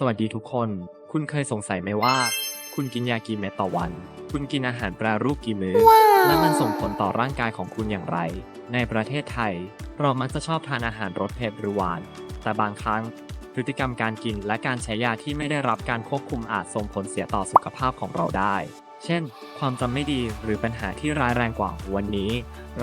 สวัสดีทุกคน คุณเคยสงสัยไหมว่า คุณกินยากี่เม็ดต่อวัน คุณกินอาหารแปรรูปกี่มื้อ และมันส่งผลต่อร่างกายของคุณอย่างไร ในประเทศไทย เรามักจะชอบทานอาหารรสเผ็ดหรือหวาน แต่บางครั้ง พฤติกรรมการกินและการใช้ยาที่ไม่ได้รับการควบคุมอาจส่งผลเสียต่อสุขภาพของเราได้ เช่น ความจำไม่ดีหรือปัญหาที่ร้ายแรงกว่า วันนี้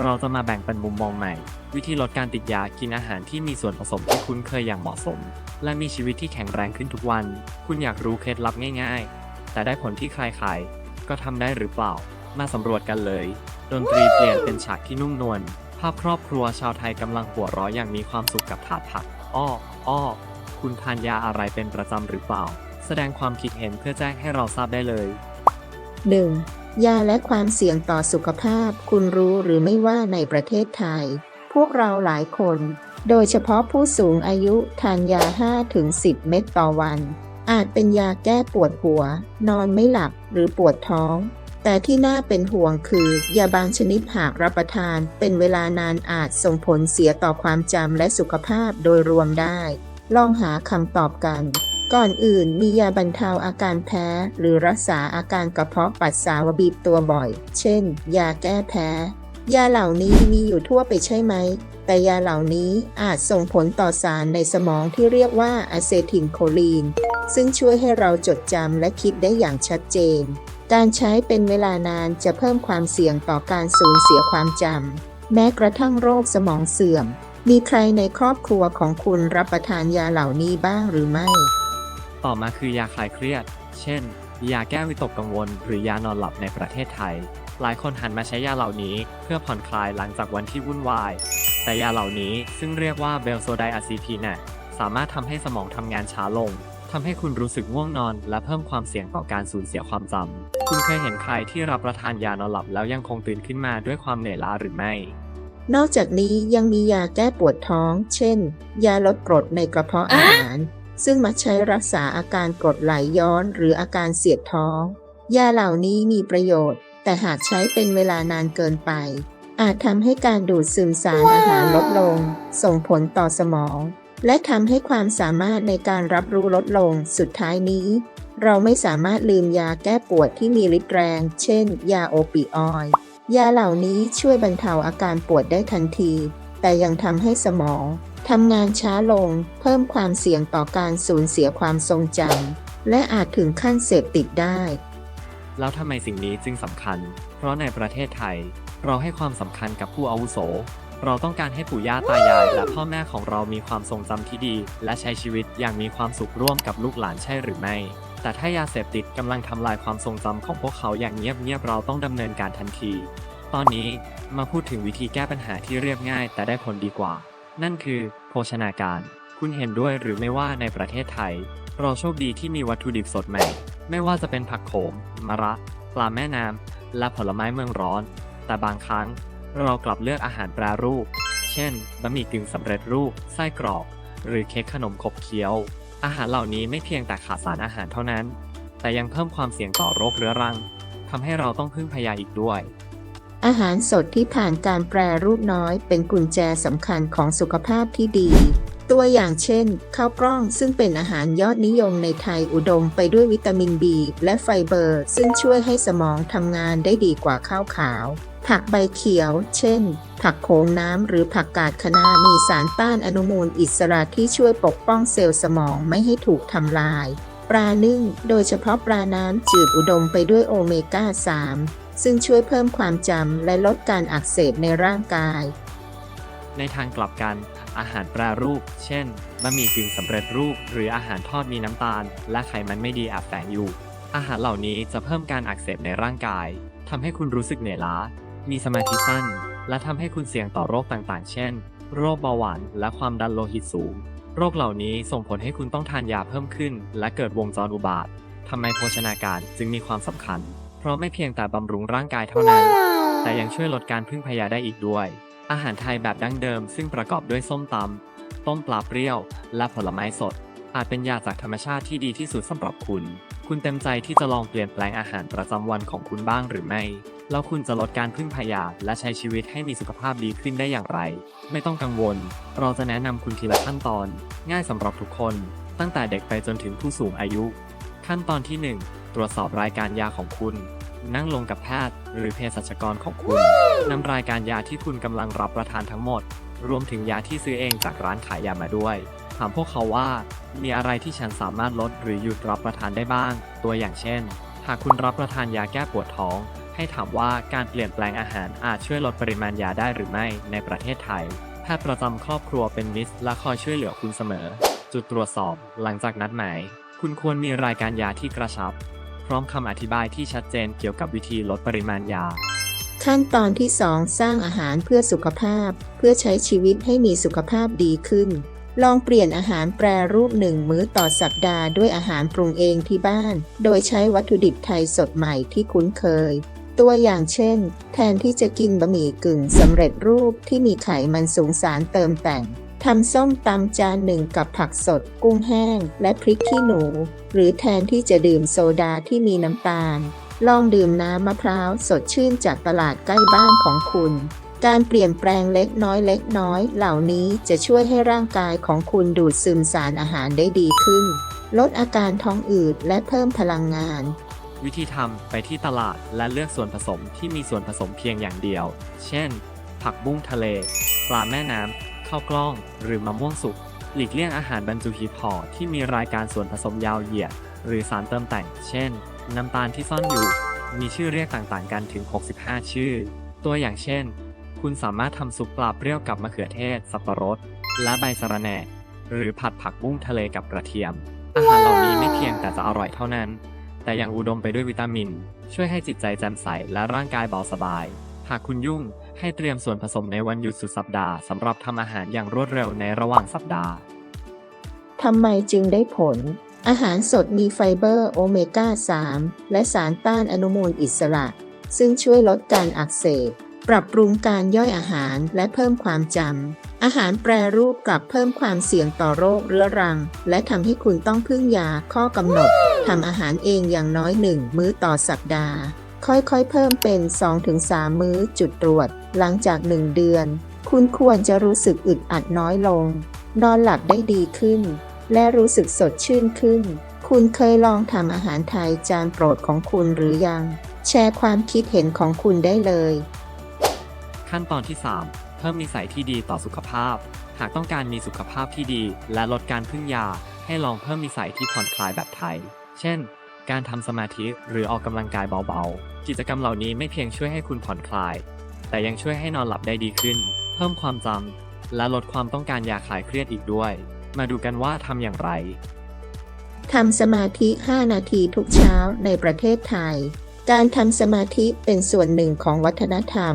เราจะมาแบ่งเป็นมุมมองใหม่ วิธีลดการติดยากินอาหารที่มีส่วนผสมที่คุ้นเคยอย่างเหมาะสม และมีชีวิตที่แข็งแรงขึ้นทุกวัน คุณอยากรู้เคล็ดลับง่ายๆ แต่ได้ผลที่ใครขายก็ทำได้หรือเปล่า มาสำรวจกันเลย ดนตรีเปลี่ยนเป็นฉากที่นุ่มนวล ภาพครอบครัวชาวไทยกำลังหัวเราะอย่างมีความสุขกับถาดผัก อ้อ อ้อ คุณทานยาอะไรเป็นประจำหรือเปล่า แสดงความคิดเห็นเพื่อแจ้งให้เราทราบได้เลย 1. ยาและความเสี่ยงต่อสุขภาพ คุณรู้หรือไม่ว่าในประเทศไทย พวกเราหลายคน โดยเฉพาะผู้สูงอายุทานยา 5-10 เม็ดต่อวัน อาจเป็นยาแก้ปวดหัว นอนไม่หลับหรือปวดท้อง แต่ที่น่าเป็นห่วงคือ ยาบางชนิดหากรับประทาน เป็นเวลานานอาจส่งผลเสียต่อความจำและสุขภาพโดยรวมได้ ลองหาคำตอบกัน ก่อนอื่นมียาบรรเทาอาการแพ้ หรือรักษาอาการกระเพาะปัสสาวะบีบตัวบ่อย เช่น ยาแก้แพ้ ยาเหล่านี้มีอยู่ทั่วไปใช่ไหม แต่ยาเหล่านี้อาจส่งผลต่อสารในสมองที่เรียกว่าอะเซทิลโคลีน ซึ่งช่วยให้เราจดจำและคิดได้อย่างชัดเจน การใช้เป็นเวลานานจะเพิ่มความเสี่ยงต่อการสูญเสียความจำ แม้กระทั่งโรคสมองเสื่อม มีใครในครอบครัวของคุณรับประทานยาเหล่านี้บ้างหรือไม่ ต่อมาคือยาคลายเครียด เช่น ยาแก้วิตกกังวล หรือยานอนหลับในประเทศไทย หลายคนหันมาใช้ยาเหล่านี้เพื่อผ่อนคลายหลังจากวันที่วุ่นวาย แต่ยาเหล่านี้ซึ่งเรียกว่าเบลโซไดอะซีพีเนตสามารถทำให้สมองทำงานช้าลงทำให้คุณรู้สึกง่วงนอน และเพิ่มความเสี่ยงต่อการสูญเสียความจำคุณเคยเห็นใครที่รับประทานยานอนหลับแล้วยังคงตื่นขึ้นมาด้วยความเหนื่อยล้าหรือไม่นอกจากนี้ยังมียาแก้ปวดท้อง เช่น ยาลดกรดในกระเพาะอาหาร ซึ่งมาใช้รักษาอาการกรดไหลย้อนหรืออาการเสียดท้อง ยาเหล่านี้มีประโยชน์ แต่หากใช้เป็นเวลานานเกินไป อาจทำให้การดูดซึมสารอาหารลดลง ส่งผลต่อสมอง และทำให้ความสามารถในการรับรู้ลดลง สุดท้ายนี้ เราไม่สามารถลืมยาแก้ปวดที่มีฤทธิ์แรง เช่น ยาโอปิออยด์ยาเหล่านี้ช่วยบรรเทาอาการปวดได้ทันที แต่ยังทำให้สมองทำงานช้าลง เพิ่มความเสี่ยงต่อการสูญเสียความทรงจำและอาจถึงขั้นเสพติดได้ แล้วทำไมสิ่งนี้จึงสำคัญ เพราะในประเทศไทย เราให้ความสำคัญกับผู้อาวุโส เราต้องการให้ปู่ย่าตายาย และพ่อแม่ของเรามีความทรงจำที่ดี และใช้ชีวิตอย่างมีความสุขร่วมกับลูกหลานใช่หรือไม่ แต่ถ้ายาเสพติดกำลังทำลายความทรงจำของพวกเขาอย่างเงียบๆเราต้องดำเนินการทันที ตอนนี้มาพูดถึงวิธีแก้ปัญหาที่เรียบง่าย แต่ได้ผลดีกว่า นั่นคือ โภชนาการ คุณเห็นด้วยหรือไม่ว่าในประเทศไทย เราโชคดีที่มีวัตถุดิบสดใหม่ ไม่ว่าจะเป็นผักโขม มะระ ปลาแม่น้ำ และผลไม้เมืองร้อน แต่บางครั้งเรากลับเลือกอาหารแปรรูป เช่น บะหมี่กึ่งสำเร็จรูป ไส้กรอก หรือเค้กขนมขบเคี้ยว อาหารเหล่านี้ไม่เพียงแต่ขาดสารอาหารเท่านั้น แต่ยังเพิ่มความเสี่ยงต่อโรคเรื้อรังทำให้เราต้องพึ่งพยาอีกด้วย อาหารสดที่ผ่านการแปรรูปน้อย เป็นกุญแจสำคัญของสุขภาพที่ดี ตัวอย่างเช่น ข้าวกล้องซึ่งเป็นอาหารยอดนิยมในไทยอุดมไปด้วยวิตามินบีและไฟเบอร์ ซึ่งช่วยให้สมองทำงานได้ดีกว่าข้าวขาว ผักใบเขียว เช่น ผักโขงน้ำหรือผักกาดคะน้ามีสารต้านอนุมูลอิสระที่ช่วยปกป้องเซลล์สมองไม่ให้ถูกทำลาย ปลานึ่ง โดยเฉพาะปลาน้ำจืดอุดมไปด้วยโอเมก้า 3 ซึ่งช่วยเพิ่มความจำและลดการอักเสบในร่างกาย ในทางกลับกัน อาหารแปรรูป เช่น บะหมี่กึ่งสำเร็จรูป หรืออาหารทอดมีน้ำตาล และไขมันไม่ดีแอบแฝงอยู่ อาหารเหล่านี้จะเพิ่มการอักเสบในร่างกาย ทำให้คุณรู้สึกเหนื่อยล้า มีสมาธิสั้น และทำให้คุณเสี่ยงต่อโรคต่างๆ เช่น โรคเบาหวาน และความดันโลหิตสูง โรคเหล่านี้ส่งผลให้คุณต้องทานยาเพิ่มขึ้น และเกิดวงจรอุบาททำไมโภชนาการจึงมีความสำคัญ เพราะไม่เพียงแต่บำรุงร่างกายเท่านั้น แต่ยังช่วยลดการพึ่งพยาได้อีกด้วย อาหารไทยแบบดั้งเดิมซึ่งประกอบด้วยส้มตำต้มปลาเปรี้ยว และผลไม้สด อาจเป็นยาจากธรรมชาติที่ดีที่สุดสำหรับคุณ คุณเต็มใจที่จะลองเปลี่ยนแปลงอาหารประจำวันของคุณบ้างหรือไม่ แล้วคุณจะลดการพึ่งพยาและใช้ชีวิตให้มีสุขภาพดีขึ้นได้อย่างไร ไม่ต้องกังวล เราจะแนะนำคุณทีละขั้นตอน ง่ายสำหรับทุกคน ตั้งแต่เด็กไปจนถึงผู้สูงอายุ ขั้นตอนที่ 1 ตรวจสอบรายการยาของคุณ นั่งลงกับแพทย์หรือเภสัชกรของคุณนำรายการยาที่คุณกำลังรับประทานทั้งหมด รวมถึงยาที่ซื้อเองจากร้านขายยามาด้วย ถามพวกเขาว่า มีอะไรที่ฉันสามารถลดหรือหยุดรับประทานได้บ้าง ตัวอย่างเช่น หากคุณรับประทานยาแก้ปวดท้อง ให้ถามว่าการเปลี่ยนแปลงอาหารอาจช่วยลดปริมาณยาได้หรือไม่ในประเทศไทย แพทย์ประจำครอบครัวเป็นมิตรและคอยช่วยเหลือคุณเสมอ จุดตรวจสอบ หลังจากนัดหมายคุณควรมีรายการยาที่กระชับ พร้อมคำอธิบายที่ชัดเจนเกี่ยวกับวิธีลดปริมาณยา ขั้นตอนที่ 2 สร้างอาหารเพื่อสุขภาพ เพื่อใช้ชีวิตให้มีสุขภาพดีขึ้น ลองเปลี่ยนอาหารแปรรูปหนึ่งมื้อต่อสัปดาห์ด้วยอาหารปรุงเองที่บ้าน โดยใช้วัตถุดิบไทยสดใหม่ที่คุ้นเคย ตัวอย่างเช่น แทนที่จะกินบะหมี่กึ่งสำเร็จรูปที่มีไขมันสูงสารเติมแต่ง ทำส้มตำจานหนึ่งกับผักสด กุ้งแห้ง และพริกขี้หนู หรือแทนที่จะดื่มโซดาที่มีน้ำตาล ลองดื่มน้ำมะพร้าวสดชื่นจากตลาดใกล้บ้านของคุณ การเปลี่ยนแปลงเล็กน้อยเล็กน้อย เหล่านี้จะช่วยให้ร่างกายของคุณดูดซึมสารอาหารได้ดีขึ้น ลดอาการท้องอืดและเพิ่มพลังงานวิธีทำไปที่ตลาดและเลือกส่วนผสมที่มีส่วนผสมเพียงอย่างเดียว เช่น ผักบุ้งทะเล ปลาแม่น้ำ ข้าวกล้อง หรือมะม่วงสุก หลีกเลี่ยงอาหารบรรจุหีบห่อที่มีรายการส่วนผสมยาวเหยียด หรือสารเติมแต่ง เช่น น้ำตาลที่ซ่อนอยู่ มีชื่อเรียกต่างๆกันถึง 65 ชื่อ ตัวอย่างเช่น คุณสามารถทำซุปปลาเปรี้ยวกับมะเขือเทศ สับปะรด และใบสะระแหน่ หรือผัดผักบุ้งทะเลกับกระเทียม อาหารเหล่านี้ไม่เพียงแต่จะอร่อยเท่านั้น แต่ยังอุดมไปด้วยวิตามิน ช่วยให้จิตใจแจ่มใสและร่างกายเบาสบาย หากคุณยุ่ง ให้เตรียมส่วนผสมในวันหยุดสุดสัปดาห์สำหรับทำอาหารอย่างรวดเร็วในระหว่างสัปดาห์ ทำไมจึงได้ผล อาหารสดมีไฟเบอร์โอเมก้า 3 และสารต้านอนุมูลอิสระ ซึ่งช่วยลดการอักเสบ ปรับปรุงการย่อยอาหารและเพิ่มความจำ อาหารแปรรูปกลับเพิ่มความเสี่ยงต่อโรคเรื้อรัง และทำให้คุณต้องพึ่งยาข้อกำหนดทำอาหารเองอย่างน้อยหนึ่งมื้อต่อสัปดาห์ ค่อยๆ เพิ่มเป็น 2-3 มื้อจุดตรวจ หลังจาก 1 เดือน คุณควรจะรู้สึกอึดอัดน้อยลง นอนหลับได้ดีขึ้น และรู้สึกสดชื่นขึ้น คุณเคยลองทำอาหารไทยจานโปรดของคุณหรือยัง แชร์ความคิดเห็นของคุณได้เลย ขั้นตอนที่ 3 เพิ่มนิสัยที่ดีต่อสุขภาพ หากต้องการมีสุขภาพที่ดี และลดการพึ่งยา ให้ลองเพิ่มนิสัยที่ผ่อนคลายแบบไทย เช่น การทำสมาธิหรือออกกำลังกายเบาๆ กิจกรรมเหล่านี้ไม่เพียงช่วยให้คุณผ่อนคลาย แต่ยังช่วยให้นอนหลับได้ดีขึ้น เพิ่มความจำและลดความต้องการยาคลายเครียดอีกด้วย มาดูกันว่าทำอย่างไรทำสมาธิ 5 นาทีทุกเช้าในประเทศไทย การทำสมาธิเป็นส่วนหนึ่งของวัฒนธรรม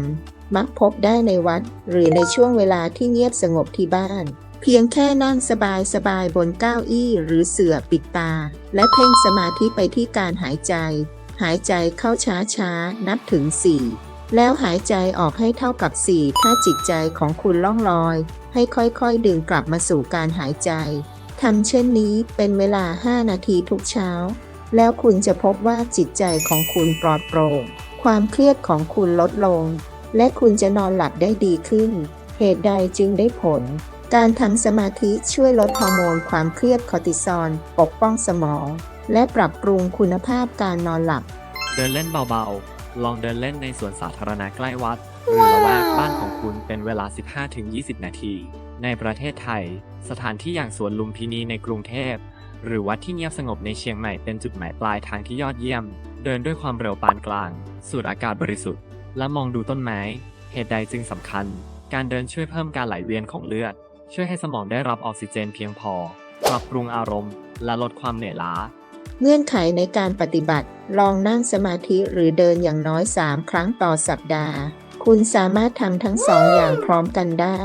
มักพบได้ในวัด หรือในช่วงเวลาที่เงียบสงบที่บ้าน เพียงแค่นั่งสบายสบายๆบนเก้าอี้หรือเสื่อปิดตา และเพ่งสมาธิไปที่การหายใจ หายใจเข้าช้าๆนับถึง 4 แล้วหายใจออกให้เท่ากับ 4 ถ้าจิตใจของคุณล่องลอย ให้ค่อยๆดึงกลับมาสู่การหายใจทำเช่นนี้เป็นเวลา 5 นาทีทุกเช้า แล้วคุณจะพบว่าจิตใจของคุณปลอดโปร่ง ความเครียดของคุณลดลง และคุณจะนอนหลับได้ดีขึ้น เหตุใดจึงได้ผล การทำสมาธิช่วยลดฮอร์โมนความเครียดคอร์ติซอลปกป้องสมอง และปรับปรุงคุณภาพการนอนหลับ เดินเล่นเบาๆ ลองเดินเล่นในสวนสาธารณะใกล้วัด หรือละแวกบ้านของคุณเป็นเวลา 15-20 นาที ในประเทศไทย สถานที่อย่างสวนลุมพินีในกรุงเทพ หรือวัดที่เงียบสงบในเชียงใหม่เป็นจุดหมายปลายทางที่ยอดเยี่ยม เดินด้วยความเร็วปานกลาง สูดอากาศบริสุทธิ์ และมองดูต้นไม้ เหตุใดจึงสำคัญ การเดินช่วยเพิ่มการไหลเวียนของเลือด ช่วยให้สมองได้รับออกซิเจนเพียงพอ ปรับปรุงอารมณ์ และลดความเหนื่อยล้า เงื่อนไขในการปฏิบัติ ลองนั่งสมาธิหรือเดินอย่างน้อย 3 ครั้งต่อสัปดาห์ คุณสามารถทำทั้งสองอย่างพร้อมกันได้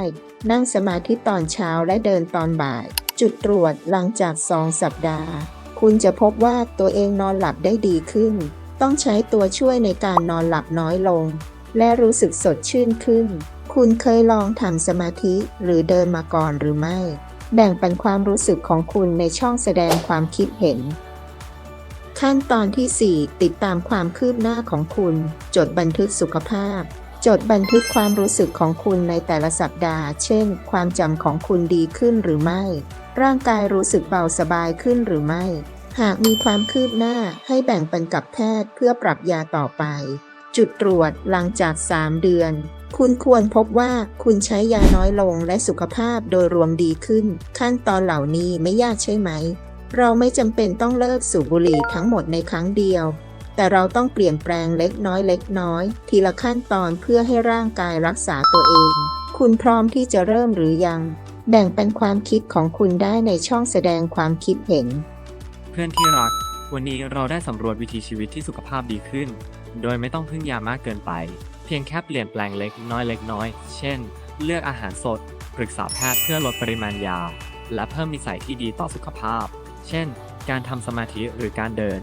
นั่งสมาธิตอนเช้าและเดินตอนบ่าย จุดตรวจหลังจาก 2 สัปดาห์ คุณจะพบว่าตัวเองนอนหลับได้ดีขึ้น ต้องใช้ตัวช่วยในการนอนหลับน้อยลง และรู้สึกสดชื่นขึ้น คุณเคยลองทำสมาธิหรือเดินมาก่อนหรือไม่ แบ่งปันความรู้สึกของคุณในช่องแสดงความคิดเห็น ขั้นตอนที่ 4 ติดตามความคืบหน้าของคุณ จดบันทึกสุขภาพ จดบันทึกความรู้สึกของคุณในแต่ละสัปดาห์ เช่น ความจำของคุณดีขึ้นหรือไม่ ร่างกายรู้สึกเบาสบายขึ้นหรือไม่ หากมีความคืบหน้าให้แบ่งปันกับแพทย์เพื่อปรับยาต่อไปจุดตรวจหลังจาก 3 เดือน คุณควรพบว่าคุณใช้ยาน้อยลงและสุขภาพโดยรวมดีขึ้น ขั้นตอนเหล่านี้ไม่ยากใช่ไหม เราไม่จำเป็นต้องเลิกสูบบุหรี่ทั้งหมดในครั้งเดียว แต่เราต้องเปลี่ยนแปลงเล็กน้อยเล็กน้อย ทีละขั้นตอนเพื่อให้ร่างกายรักษาตัวเอง คุณพร้อมที่จะเริ่มหรือยัง แบ่งเป็นความคิดของคุณได้ในช่องแสดงความคิดเห็น เพื่อนที่รัก วันนี้เราได้สำรวจวิถีชีวิตที่สุขภาพดีขึ้น โดยไม่ต้องพึ่งยามากเกินไป เพียงแค่เปลี่ยนแปลงเล็กน้อยเล็กน้อย เช่น เลือกอาหารสด ปรึกษาแพทย์เพื่อลดปริมาณยา และเพิ่มนิสัยที่ดีต่อสุขภาพ เช่น การทำสมาธิหรือการเดิน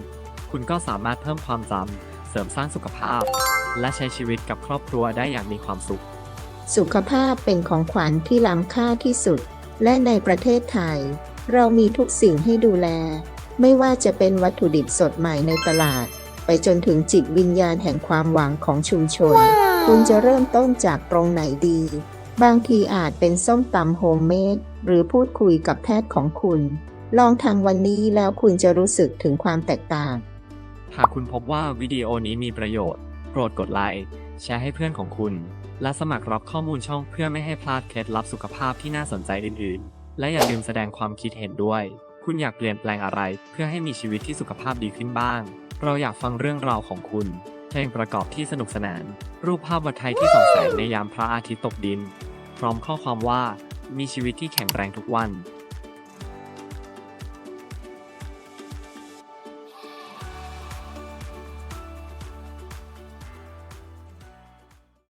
คุณก็สามารถเพิ่มความจำเสริมสร้างสุขภาพ และใช้ชีวิตกับครอบครัวได้อย่างมีความสุข สุขภาพเป็นของขวัญที่ล้ำค่าที่สุด และในประเทศไทย เรามีทุกสิ่งให้ดูแล ไม่ว่าจะเป็นวัตถุดิบสดใหม่ในตลาด ไปจนถึงจิตวิญญาณแห่งความหวังของชุมชน คุณจะเริ่มต้นจากตรงไหนดี บางทีอาจเป็นส้มตำโฮมเมดหรือพูดคุยกับแพทย์ของคุณ ลองทำวันนี้แล้วคุณจะรู้สึกถึงความแตกต่าง หากคุณพบว่าวิดีโอนี้มีประโยชน์ โปรดกดไลค์แชร์ให้เพื่อนของคุณ และสมัครรับข้อมูลช่องเพื่อไม่ให้พลาดเคล็ดลับสุขภาพที่น่าสนใจอื่นๆ และอย่าลืมแสดงความคิดเห็นด้วย คุณอยากเปลี่ยนแปลงอะไร เพื่อให้มีชีวิตที่สุขภาพดีขึ้นบ้าง เราอยากฟังเรื่องราวของคุณ เพลงประกอบที่สนุกสนาน รูปภาพวัดไทยที่ส่องแสงในยามพระอาทิตย์ตกดิน พร้อมข้อความว่า มีชีวิตที่แข็งแรงทุกวัน